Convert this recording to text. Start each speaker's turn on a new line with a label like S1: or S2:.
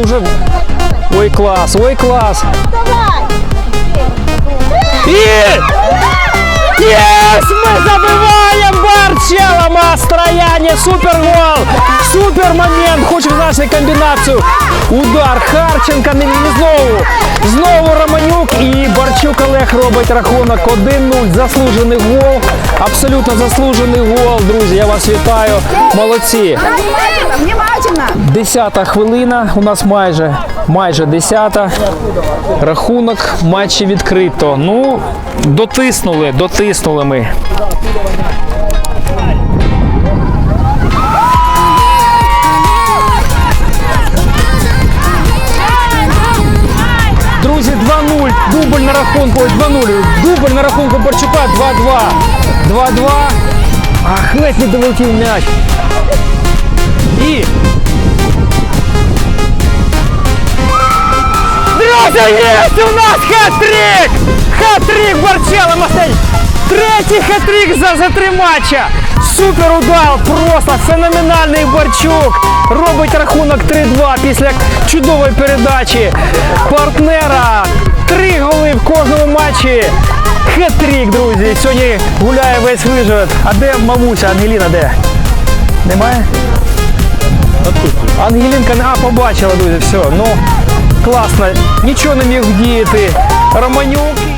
S1: уже. Ой, клас, ой, клас. І... Єс! Ми забиваємо Барчела Мастрояне! Супер гол! Супер момент! Хочеш наші комбінацію? Удар Харченка не, не знову. Знову Романюк і Барчук Олег робить рахунок 1-0. Заслужений гол. Абсолютно заслужений гол, друзі. Я вас вітаю. Молодці. Десята хвилина. У нас майже майже десята. Рахунок матчі відкрито. Ну, дотиснули, дотиснули ми. Друзі, 2-0. Дубль на рахунку. Ось 2-0. Дубль на рахунку Борчука 2-2. 2-2. Ах, ледь не долетів м'яч. Друзі, є у нас хет-трик! Хет-трик Барчела Мастей! Третій хет-трик за, за три матча! Супер удар! Просто феноменальний Барчук! Робить рахунок 3-2 після чудової передачі партнера. Три голи в кожному матчі. Хет-трик, друзі! Сьогодні гуляє весь виживет. А де мамуся? Ангеліна де? Немає? Ангелінка, а, побачила, друзі, все. Ну, класно. Нічого не міг діяти. Романюк.